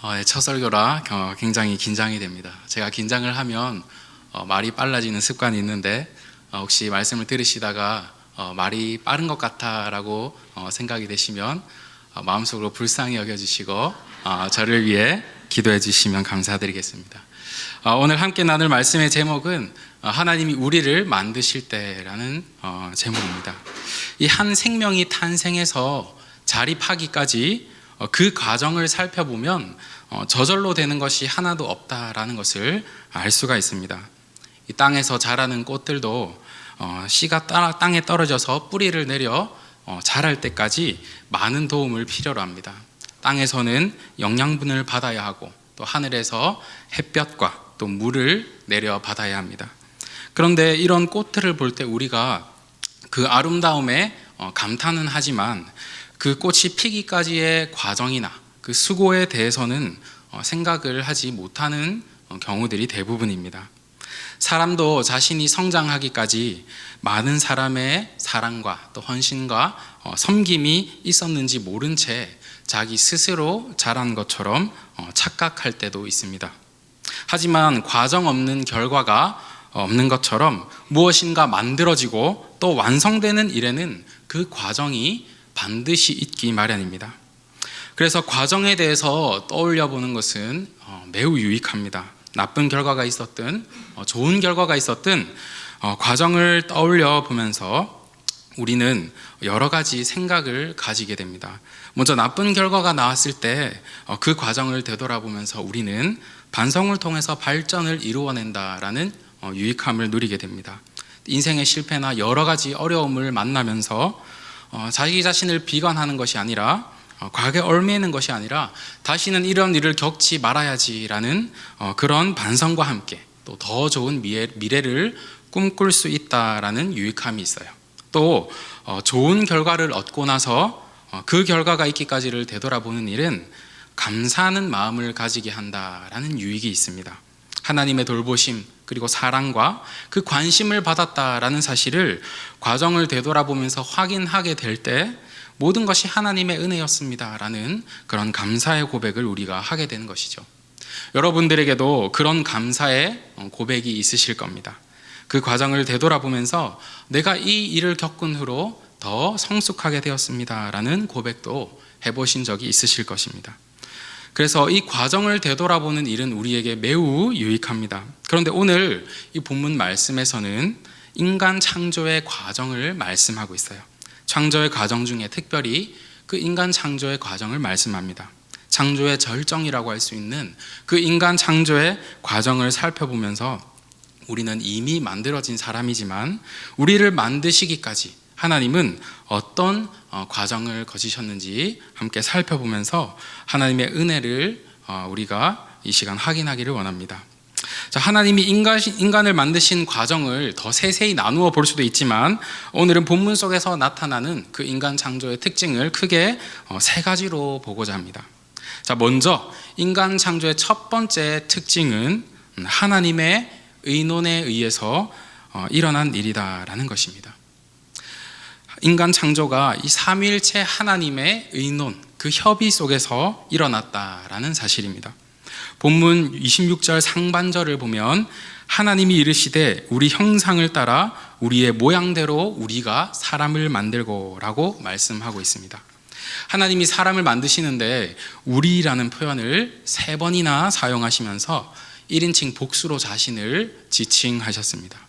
어, 예, 첫 설교라 어, 굉장히 긴장이 됩니다. 제가 긴장을 하면 어, 말이 빨라지는 습관이 있는데 어, 혹시 말씀을 들으시다가 어, 말이 빠른 것 같아라고 어, 생각이 되시면 어, 마음속으로 불쌍히 여겨주시고 어, 저를 위해 기도해 주시면 감사드리겠습니다. 어, 오늘 함께 나눌 말씀의 제목은 어, 하나님이 우리를 만드실 때라는 어, 제목입니다. 이 한 생명이 탄생해서 자립하기까지 어, 그 과정을 살펴보면 어, 저절로 되는 것이 하나도 없다라는 것을 알 수가 있습니다. 이 땅에서 자라는 꽃들도 어, 씨가 따- 땅에 떨어져서 뿌리를 내려 어, 자랄 때까지 많은 도움을 필요로 합니다. 땅에서는 영양분을 받아야 하고 또 하늘에서 햇볕과 또 물을 내려 받아야 합니다. 그런데 이런 꽃들을 볼 때 우리가 그 아름다움에 어, 감탄은 하지만 그 꽃이 피기까지의 과정이나 그 수고에 대해서는 어, 생각을 하지 못하는 어, 경우들이 대부분입니다. 사람도 자신이 성장하기까지 많은 사람의 사랑과 또 헌신과 어, 섬김이 있었는지 모른 채 자기 스스로 자란 것처럼 어, 착각할 때도 있습니다. 하지만 과정 없는 결과가 없는 것처럼 무엇인가 만들어지고 또 완성되는 일에는 그 과정이 반드시 있기 마련입니다. 그래서 과정에 대해서 떠올려 보는 것은 어, 매우 유익합니다. 나쁜 결과가 있었든 어, 좋은 결과가 있었든 어, 과정을 떠올려 보면서 우리는 여러 가지 생각을 가지게 됩니다. 먼저 나쁜 결과가 나왔을 때 그 과정을 되돌아보면서 우리는 반성을 통해서 발전을 이루어낸다라는 어, 유익함을 누리게 됩니다. 인생의 실패나 여러 가지 어려움을 만나면서 어, 자기 자신을 비관하는 것이 아니라 어, 과거에 얽매이는 것이 아니라 다시는 이런 일을 겪지 말아야지라는 어, 그런 반성과 함께 또 더 좋은 미래, 미래를 꿈꿀 수 있다라는 유익함이 있어요. 또 어, 좋은 결과를 얻고 나서 어, 그 결과가 있기까지를 되돌아보는 일은 감사하는 마음을 가지게 한다라는 유익이 있습니다. 하나님의 돌보심 그리고 사랑과 그 관심을 받았다라는 사실을 과정을 되돌아보면서 확인하게 될 때 모든 것이 하나님의 은혜였습니다라는 그런 감사의 고백을 우리가 하게 되는 것이죠. 여러분들에게도 그런 감사의 고백이 있으실 겁니다. 그 과정을 되돌아보면서 내가 이 일을 겪은 후로 더 성숙하게 되었습니다라는 고백도 해보신 적이 있으실 것입니다. 그래서 이 과정을 되돌아보는 일은 우리에게 매우 유익합니다. 그런데 오늘 이 본문 말씀에서는 인간 창조의 과정을 말씀하고 있어요. 창조의 과정 중에 특별히 그 인간 창조의 과정을 말씀합니다. 창조의 절정이라고 할 수 있는 그 인간 창조의 과정을 살펴보면서 우리는 이미 만들어진 사람이지만 우리를 만드시기까지 하나님은 어떤 어, 과정을 거치셨는지 함께 살펴보면서 하나님의 은혜를 어, 우리가 이 시간 확인하기를 원합니다. 자, 하나님이 인간, 인간을 만드신 과정을 더 세세히 나누어 볼 수도 있지만 오늘은 본문 속에서 나타나는 그 인간 창조의 특징을 크게 어, 세 가지로 보고자 합니다. 자, 먼저 인간 창조의 첫 번째 특징은 하나님의 의논에 의해서 어, 일어난 일이다라는 것입니다. 인간 창조가 이 삼위일체 하나님의 의논, 그 협의 속에서 일어났다라는 사실입니다. 본문 26절 상반절을 보면 하나님이 이르시되 우리 형상을 따라 우리의 모양대로 우리가 사람을 만들고라고 말씀하고 있습니다. 하나님이 사람을 만드시는데 우리라는 표현을 세 번이나 사용하시면서 1인칭 복수로 자신을 지칭하셨습니다.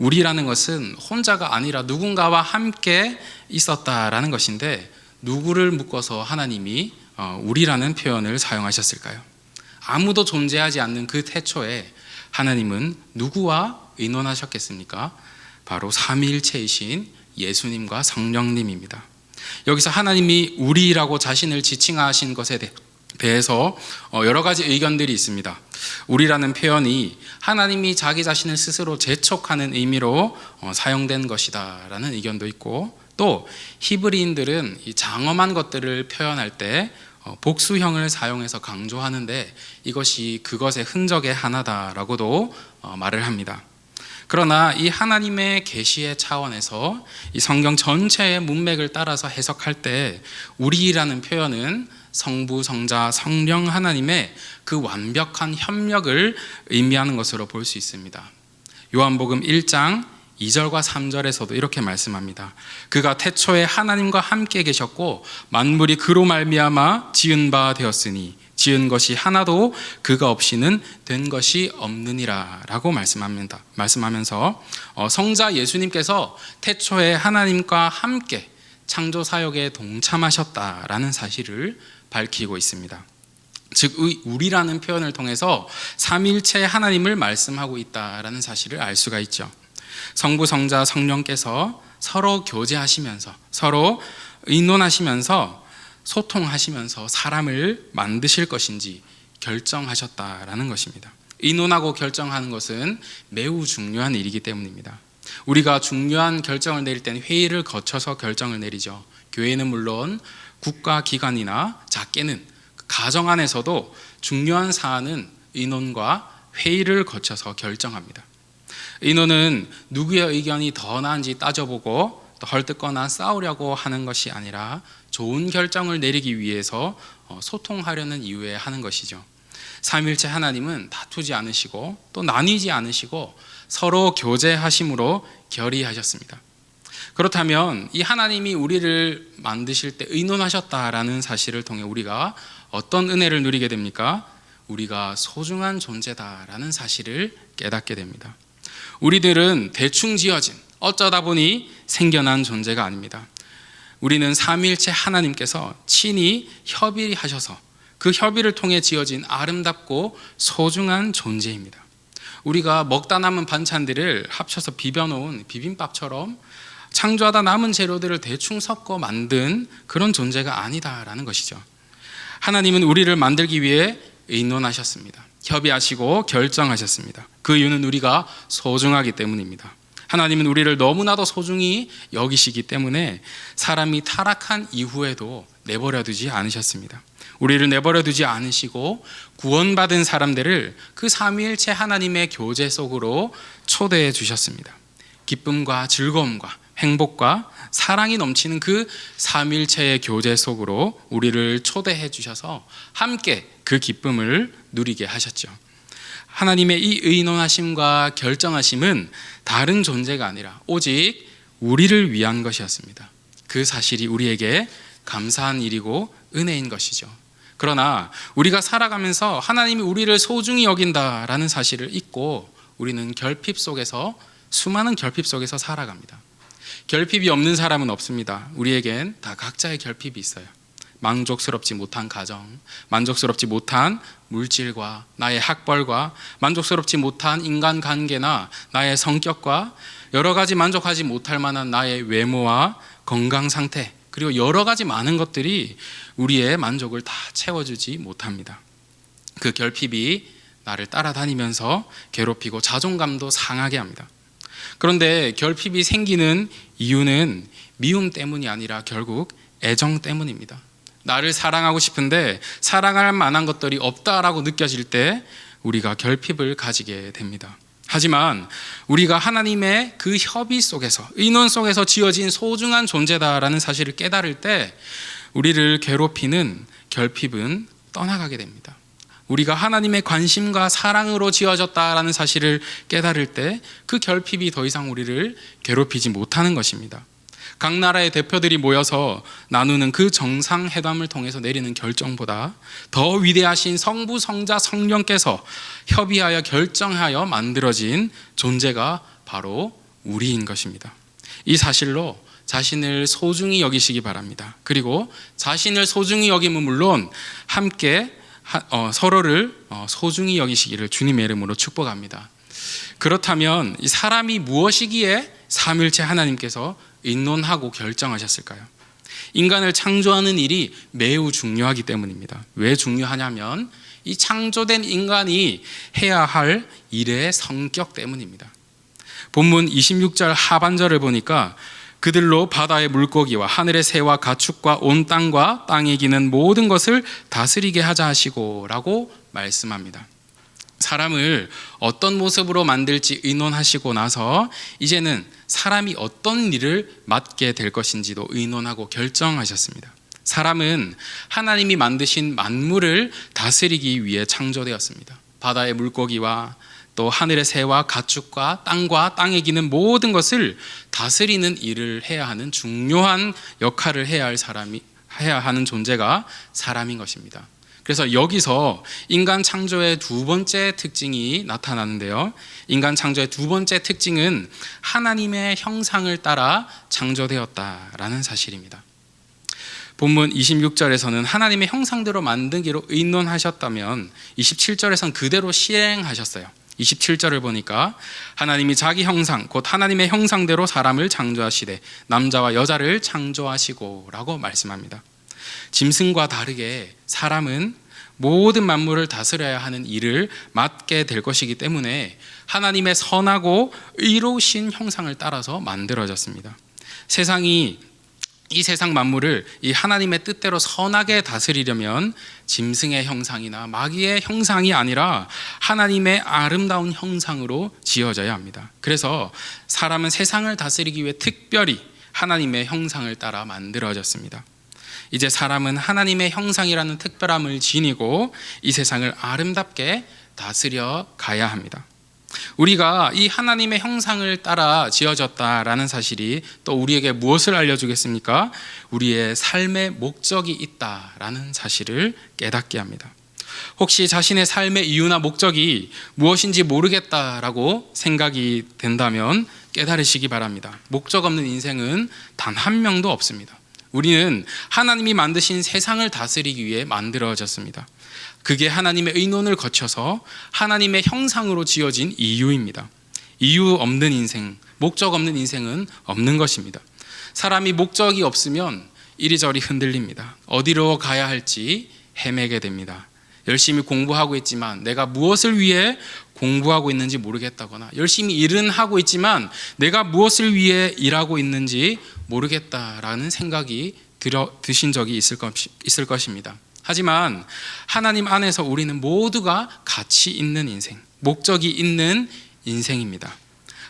우리라는 것은 혼자가 아니라 누군가와 함께 있었다라는 것인데 누구를 묶어서 하나님이 어, 우리라는 표현을 사용하셨을까요? 아무도 존재하지 않는 그 태초에 하나님은 누구와 의논하셨겠습니까? 바로 삼위일체이신 예수님과 성령님입니다. 여기서 하나님이 우리라고 자신을 지칭하신 것에 대해서 어, 여러 가지 의견들이 있습니다. 우리라는 표현이 하나님이 자기 자신을 스스로 재촉하는 의미로 어, 사용된 것이다라는 의견도 있고 또 히브리인들은 이 장엄한 것들을 표현할 때 어, 복수형을 사용해서 강조하는데 이것이 그것의 흔적의 하나다라고도 말을 합니다. 그러나 이 하나님의 계시의 차원에서 이 성경 전체의 문맥을 따라서 해석할 때 우리라는 표현은 성부, 성자, 성령 하나님의 그 완벽한 협력을 의미하는 것으로 볼 수 있습니다. 요한복음 1장 2절과 3절에서도 이렇게 말씀합니다. 그가 태초에 하나님과 함께 계셨고 만물이 그로 말미암아 지은 바 되었으니 지은 것이 하나도 그가 없이는 된 것이 없느니라라고 말씀합니다. 말씀하면서 어, 성자 예수님께서 태초에 하나님과 함께 창조 사역에 동참하셨다라는 사실을 밝히고 있습니다. 즉 우리라는 표현을 통해서 삼일체 하나님을 말씀하고 있다라는 사실을 알 수가 있죠. 성부 성자 성령께서 서로 교제하시면서 서로 의논하시면서 소통하시면서 사람을 만드실 것인지 결정하셨다라는 것입니다. 의논하고 결정하는 것은 매우 중요한 일이기 때문입니다. 우리가 중요한 결정을 내릴 때는 회의를 거쳐서 결정을 내리죠. 교회는 물론 국가 기관이나 작게는 가정 안에서도 중요한 사안은 의논과 회의를 거쳐서 결정합니다. 의논은 누구의 의견이 더 나은지 따져보고 또 헐뜯거나 싸우려고 하는 것이 아니라 좋은 결정을 내리기 위해서 어, 소통하려는 이유에 하는 것이죠. 삼일체 하나님은 다투지 않으시고 또 나뉘지 않으시고 서로 교제하심으로 결의하셨습니다. 그렇다면 이 하나님이 우리를 만드실 때 의논하셨다라는 사실을 통해 우리가 어떤 은혜를 누리게 됩니까? 우리가 소중한 존재다라는 사실을 깨닫게 됩니다. 우리들은 대충 지어진 어쩌다 보니 생겨난 존재가 아닙니다. 우리는 삼일체 하나님께서 친히 협의하셔서 그 협의를 통해 지어진 아름답고 소중한 존재입니다. 우리가 먹다 남은 반찬들을 합쳐서 비벼놓은 비빔밥처럼 창조하다 남은 재료들을 대충 섞어 만든 그런 존재가 아니다라는 것이죠. 하나님은 우리를 만들기 위해 의논하셨습니다. 협의하시고 결정하셨습니다. 그 이유는 우리가 소중하기 때문입니다. 하나님은 우리를 너무나도 소중히 여기시기 때문에 사람이 타락한 이후에도 내버려 두지 않으셨습니다. 우리를 내버려 두지 않으시고 구원받은 사람들을 그 삼위일체 하나님의 교제 속으로 초대해 주셨습니다. 기쁨과 즐거움과 행복과 사랑이 넘치는 그 삼일체의 교제 속으로 우리를 초대해 주셔서 함께 그 기쁨을 누리게 하셨죠. 하나님의 이 의논하심과 결정하심은 다른 존재가 아니라 오직 우리를 위한 것이었습니다. 그 사실이 우리에게 감사한 일이고 은혜인 것이죠. 그러나 우리가 살아가면서 하나님이 우리를 소중히 여긴다라는 사실을 잊고 우리는 결핍 속에서 수많은 결핍 속에서 살아갑니다. 결핍이 없는 사람은 없습니다. 우리에겐 다 각자의 결핍이 있어요. 만족스럽지 못한 가정, 만족스럽지 못한 물질과 나의 학벌과 만족스럽지 못한 인간 관계나 나의 성격과 여러 가지 만족하지 못할 만한 나의 외모와 건강 상태 그리고 여러 가지 많은 것들이 우리의 만족을 다 채워주지 못합니다. 그 결핍이 나를 따라다니면서 괴롭히고 자존감도 상하게 합니다. 그런데 결핍이 생기는 이유는 미움 때문이 아니라 결국 애정 때문입니다. 나를 사랑하고 싶은데 사랑할 만한 것들이 없다라고 느껴질 때 우리가 결핍을 가지게 됩니다. 하지만 우리가 하나님의 그 협의 속에서 의논 속에서 지어진 소중한 존재다라는 사실을 깨달을 때 우리를 괴롭히는 결핍은 떠나가게 됩니다. 우리가 하나님의 관심과 사랑으로 지어졌다라는 사실을 깨달을 때 그 결핍이 더 이상 우리를 괴롭히지 못하는 것입니다. 각 나라의 대표들이 모여서 나누는 그 정상회담을 통해서 내리는 결정보다 더 위대하신 성부, 성자, 성령께서 협의하여 결정하여 만들어진 존재가 바로 우리인 것입니다. 이 사실로 자신을 소중히 여기시기 바랍니다. 그리고 자신을 소중히 여김은 물론 함께 어, 서로를 어, 소중히 여기시기를 주님의 이름으로 축복합니다. 그렇다면 이 사람이 무엇이기에 삼일체 하나님께서 인론하고 결정하셨을까요? 인간을 창조하는 일이 매우 중요하기 때문입니다. 왜 중요하냐면 이 창조된 인간이 해야 할 일의 성격 때문입니다. 본문 26절 하반절을 보니까 그들로 바다의 물고기와 하늘의 새와 가축과 온 땅과 땅에 기는 모든 것을 다스리게 하자 하시고라고 말씀합니다. 사람을 어떤 모습으로 만들지 의논하시고 나서 이제는 사람이 어떤 일을 맡게 될 것인지도 의논하고 결정하셨습니다. 사람은 하나님이 만드신 만물을 다스리기 위해 창조되었습니다. 바다의 물고기와 또 하늘의 새와 가축과 땅과 땅에 기는 모든 것을 다스리는 일을 해야 하는 중요한 역할을 해야 할 사람이 해야 하는 존재가 사람인 것입니다. 그래서 여기서 인간 창조의 두 번째 특징이 나타나는데요. 인간 창조의 두 번째 특징은 하나님의 형상을 따라 창조되었다라는 사실입니다. 본문 26절에서는 하나님의 형상대로 만들기로 의논하셨다면 27절에선 그대로 시행하셨어요. 27절을 보니까 하나님이 자기 형상 곧 하나님의 형상대로 사람을 창조하시되 남자와 여자를 창조하시고라고 말씀합니다. 짐승과 다르게 사람은 모든 만물을 다스려야 하는 일을 맡게 될 것이기 때문에 하나님의 선하고 의로우신 형상을 따라서 만들어졌습니다. 세상이 이 세상 만물을 이 하나님의 뜻대로 선하게 다스리려면 짐승의 형상이나 마귀의 형상이 아니라 하나님의 아름다운 형상으로 지어져야 합니다. 그래서 사람은 세상을 다스리기 위해 특별히 하나님의 형상을 따라 만들어졌습니다. 이제 사람은 하나님의 형상이라는 특별함을 지니고 이 세상을 아름답게 다스려 가야 합니다. 우리가 이 하나님의 형상을 따라 지어졌다라는 사실이 또 우리에게 무엇을 알려주겠습니까? 우리의 삶의 목적이 있다라는 사실을 깨닫게 합니다. 혹시 자신의 삶의 이유나 목적이 무엇인지 모르겠다라고 생각이 된다면 깨달으시기 바랍니다. 목적 없는 인생은 단 한 명도 없습니다. 우리는 하나님이 만드신 세상을 다스리기 위해 만들어졌습니다. 그게 하나님의 의논을 거쳐서 하나님의 형상으로 지어진 이유입니다. 이유 없는 인생, 목적 없는 인생은 없는 것입니다. 사람이 목적이 없으면 이리저리 흔들립니다. 어디로 가야 할지 헤매게 됩니다. 열심히 공부하고 있지만 내가 무엇을 위해 공부하고 있는지 모르겠다거나 열심히 일은 하고 있지만 내가 무엇을 위해 일하고 있는지 모르겠다라는 생각이 들어, 드신 적이 있을, 것, 있을 것입니다. 하지만 하나님 안에서 우리는 모두가 가치 있는 인생, 목적이 있는 인생입니다.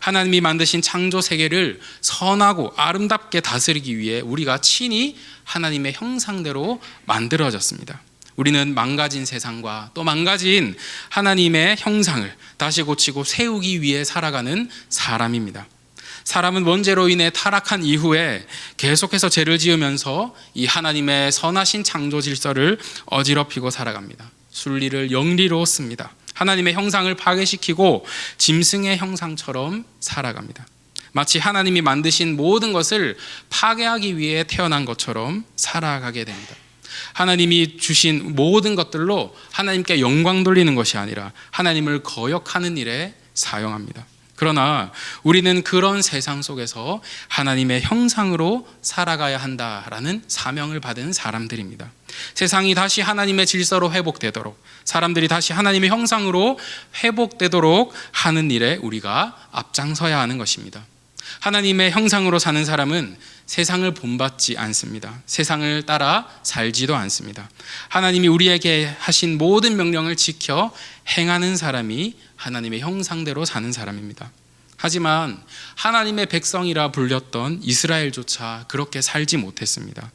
하나님이 만드신 창조 세계를 선하고 아름답게 다스리기 위해 우리가 친히 하나님의 형상대로 만들어졌습니다. 우리는 망가진 세상과 또 망가진 하나님의 형상을 다시 고치고 세우기 위해 살아가는 사람입니다. 사람은 원죄로 인해 타락한 이후에 계속해서 죄를 지으면서 이 하나님의 선하신 창조 질서를 어지럽히고 살아갑니다. 순리를 영리로 씁니다. 하나님의 형상을 파괴시키고 짐승의 형상처럼 살아갑니다. 마치 하나님이 만드신 모든 것을 파괴하기 위해 태어난 것처럼 살아가게 됩니다. 하나님이 주신 모든 것들로 하나님께 영광 돌리는 것이 아니라 하나님을 거역하는 일에 사용합니다. 그러나 우리는 그런 세상 속에서 하나님의 형상으로 살아가야 한다라는 사명을 받은 사람들입니다. 세상이 다시 하나님의 질서로 회복되도록 사람들이 다시 하나님의 형상으로 회복되도록 하는 일에 우리가 앞장서야 하는 것입니다. 하나님의 형상으로 사는 사람은 세상을 본받지 않습니다. 세상을 따라 살지도 않습니다. 하나님이 우리에게 하신 모든 명령을 지켜 행하는 사람이 하나님의 형상대로 사는 사람입니다. 하지만 하나님의 백성이라 불렸던 이스라엘조차 그렇게 살지 못했습니다.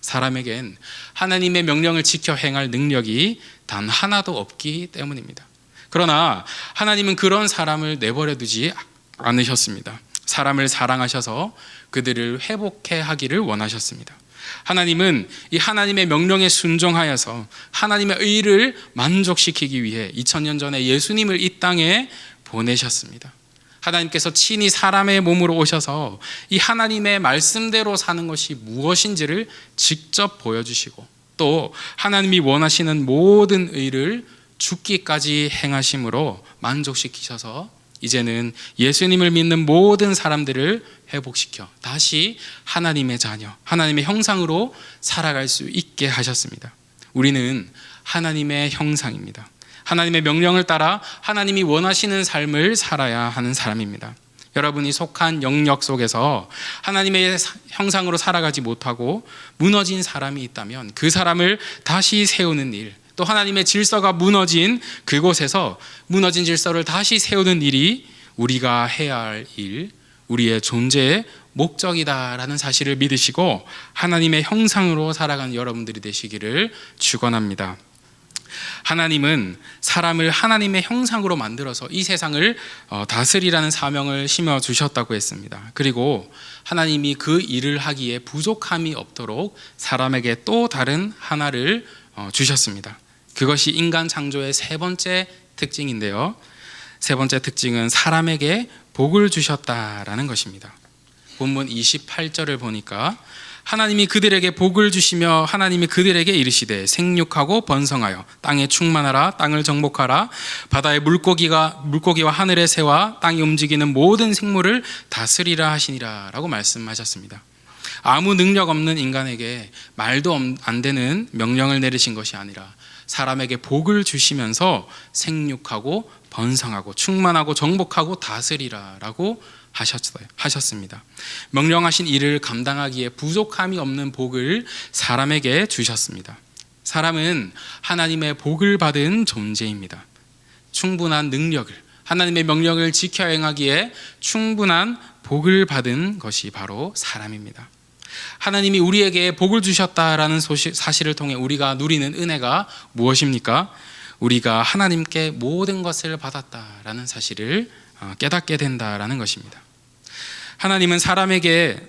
사람에겐 하나님의 명령을 지켜 행할 능력이 단 하나도 없기 때문입니다. 그러나 하나님은 그런 사람을 내버려 두지 않으셨습니다. 사람을 사랑하셔서 그들을 회복해 하기를 원하셨습니다. 하나님은 이 하나님의 명령에 순종하여서 하나님의 의를 만족시키기 위해 2000년 전에 예수님을 이 땅에 보내셨습니다. 하나님께서 친히 사람의 몸으로 오셔서 이 하나님의 말씀대로 사는 것이 무엇인지를 직접 보여주시고 또 하나님이 원하시는 모든 의를 죽기까지 행하심으로 만족시키셔서 이제는 예수님을 믿는 모든 사람들을 회복시켜 다시 하나님의 자녀, 하나님의 형상으로 살아갈 수 있게 하셨습니다. 우리는 하나님의 형상입니다. 하나님의 명령을 따라 하나님이 원하시는 삶을 살아야 하는 사람입니다. 여러분이 속한 영역 속에서 하나님의 형상으로 살아가지 못하고 무너진 사람이 있다면 그 사람을 다시 세우는 일, 또 하나님의 질서가 무너진 그곳에서 무너진 질서를 다시 세우는 일이 우리가 해야 할 일, 우리의 존재의 목적이다라는 사실을 믿으시고 하나님의 형상으로 살아가는 여러분들이 되시기를 축원합니다. 하나님은 사람을 하나님의 형상으로 만들어서 이 세상을 어, 다스리라는 사명을 심어 주셨다고 했습니다. 그리고 하나님이 그 일을 하기에 부족함이 없도록 사람에게 또 다른 하나를 어, 주셨습니다. 그것이 인간 창조의 세 번째 특징인데요. 세 번째 특징은 사람에게 복을 주셨다라는 것입니다. 본문 28절을 보니까 하나님이 그들에게 복을 주시며 하나님이 그들에게 이르시되 생육하고 번성하여 땅에 충만하라 땅을 정복하라 바다의 물고기가 물고기와 하늘의 새와 땅이 움직이는 모든 생물을 다스리라 하시니라라고 말씀하셨습니다. 아무 능력 없는 인간에게 말도 안 되는 명령을 내리신 것이 아니라 사람에게 복을 주시면서 생육하고 번성하고 충만하고 정복하고 다스리라라고 하셨어요. 하셨습니다. 명령하신 일을 감당하기에 부족함이 없는 복을 사람에게 주셨습니다. 사람은 하나님의 복을 받은 존재입니다. 충분한 능력을 하나님의 명령을 지켜 행하기에 충분한 복을 받은 것이 바로 사람입니다. 하나님이 우리에게 복을 주셨다라는 소식, 사실을 통해 우리가 누리는 은혜가 무엇입니까? 우리가 하나님께 모든 것을 받았다라는 사실을 어, 깨닫게 된다라는 것입니다. 하나님은 사람에게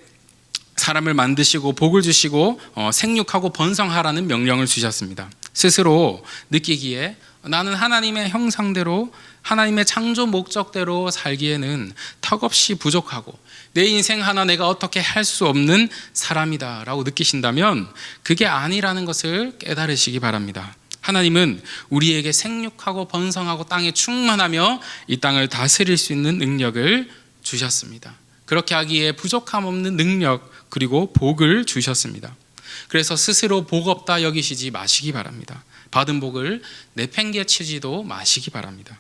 사람을 만드시고 복을 주시고 어, 생육하고 번성하라는 명령을 주셨습니다. 스스로 느끼기에 나는 하나님의 형상대로 하나님의 창조 목적대로 살기에는 턱없이 부족하고 내 인생 하나 내가 어떻게 할 수 없는 사람이다 라고 느끼신다면 그게 아니라는 것을 깨달으시기 바랍니다. 하나님은 우리에게 생육하고 번성하고 땅에 충만하며 이 땅을 다스릴 수 있는 능력을 주셨습니다. 그렇게 하기에 부족함 없는 능력 그리고 복을 주셨습니다. 그래서 스스로 복 없다 여기시지 마시기 바랍니다. 받은 복을 내팽개치지도 마시기 바랍니다.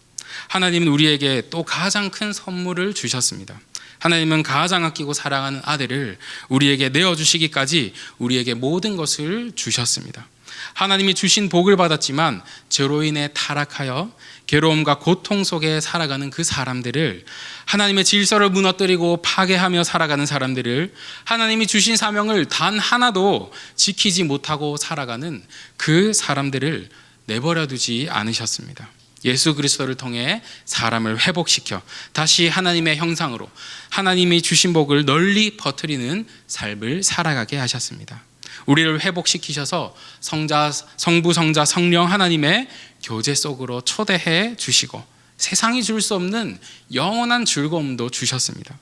하나님은 우리에게 또 가장 큰 선물을 주셨습니다. 하나님은 가장 아끼고 사랑하는 아들을 우리에게 내어주시기까지 우리에게 모든 것을 주셨습니다. 하나님이 주신 복을 받았지만 죄로 인해 타락하여 괴로움과 고통 속에 살아가는 그 사람들을 하나님의 질서를 무너뜨리고 파괴하며 살아가는 사람들을 하나님이 주신 사명을 단 하나도 지키지 못하고 살아가는 그 사람들을 내버려 두지 않으셨습니다. 예수 그리스도를 통해 사람을 회복시켜 다시 하나님의 형상으로 하나님이 주신 복을 널리 퍼뜨리는 삶을 살아가게 하셨습니다. 우리를 회복시키셔서 성자, 성부, 성자, 성령 하나님의 교제 속으로 초대해 주시고 세상이 줄 수 없는 영원한 즐거움도 주셨습니다.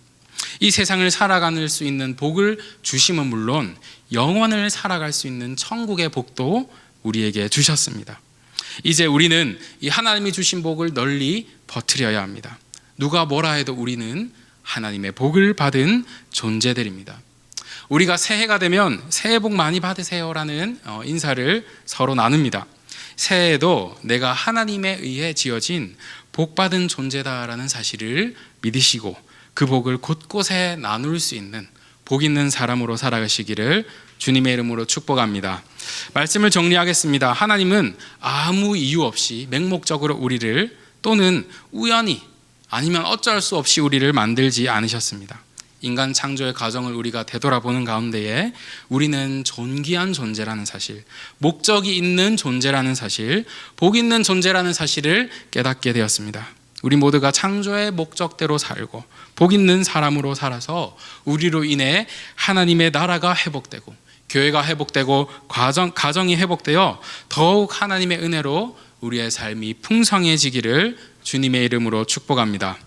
이 세상을 살아갈 수 있는 복을 주심은 물론 영원을 살아갈 수 있는 천국의 복도 우리에게 주셨습니다. 이제 우리는 이 하나님이 주신 복을 널리 퍼뜨려야 합니다. 누가 뭐라 해도 우리는 하나님의 복을 받은 존재들입니다. 우리가 새해가 되면 새해 복 많이 받으세요라는 어, 인사를 서로 나눕니다. 새해에도 내가 하나님에 의해 지어진 복 받은 존재다라는 사실을 믿으시고 그 복을 곳곳에 나눌 수 있는 복 있는 사람으로 살아가시기를 주님의 이름으로 축복합니다. 말씀을 정리하겠습니다. 하나님은 아무 이유 없이 맹목적으로 우리를 또는 우연히 아니면 어쩔 수 없이 우리를 만들지 않으셨습니다. 인간 창조의 과정을 우리가 되돌아보는 가운데에 우리는 존귀한 존재라는 사실, 목적이 있는 존재라는 사실, 복 있는 존재라는 사실을 깨닫게 되었습니다. 우리 모두가 창조의 목적대로 살고 복 있는 사람으로 살아서 우리로 인해 하나님의 나라가 회복되고 교회가 회복되고 가정, 가정이 회복되어 더욱 하나님의 은혜로 우리의 삶이 풍성해지기를 주님의 이름으로 축복합니다.